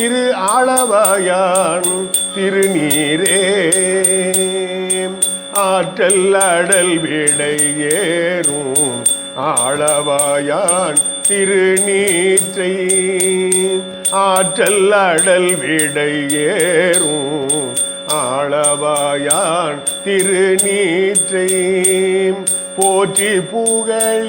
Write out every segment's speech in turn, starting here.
திரு ஆளவாயான் திருநீரே. ஆற்றல் அடல் விடை ஏறும் ஆளவாயான் திருநீற்றை. ஆற்றல் அடல் விடை ஏறும் ஆளவாயான் திருநீற்றை. போற்றி புகழினிலாவும்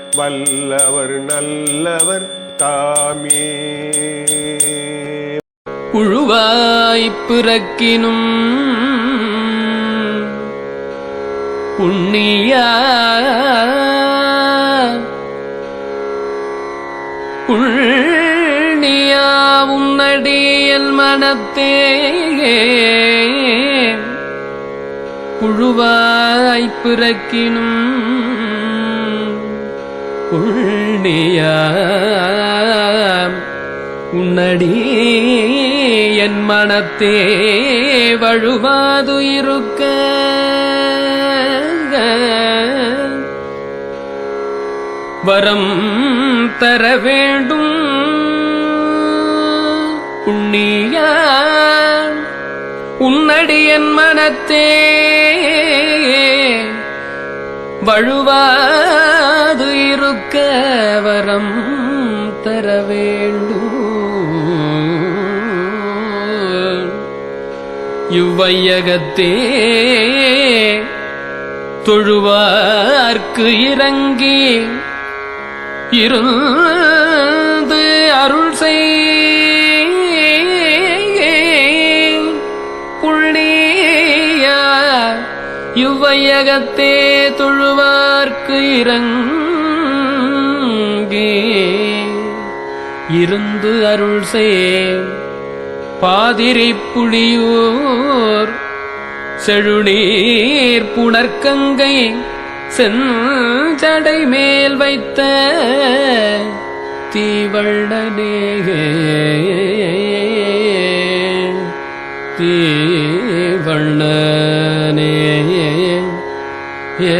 வல்லவர் நல்லவர் தாமே. புழுவாய்ப் பிறக்கினும் புண்ணியா. புண்ணியா உன்னடியல் மனத்தே புழுவாய்ப் பிறக்கினும் புள்ளிய உன்னடி என் மனத்தே வழுவாது இருக்க வரம் தர வேண்டும். புண்ணிய உன்னடி என் மனத்தே வழுவா இருக்க வரம் தர வேண்டும். இவ்வையகத்தே தொழுவார்க்கு இறங்கி இருந்து அருள் செய் இவ்வையகத்தே தொழுவார்க்கு இறங்கி இருந்து அருள் செய் பாதிரை புளியூர் செழுநீர் புணர்க்கங்கை செஞ்சடை மேல் வைத்த தீவள்ளனே தீவண்ணனே ஏ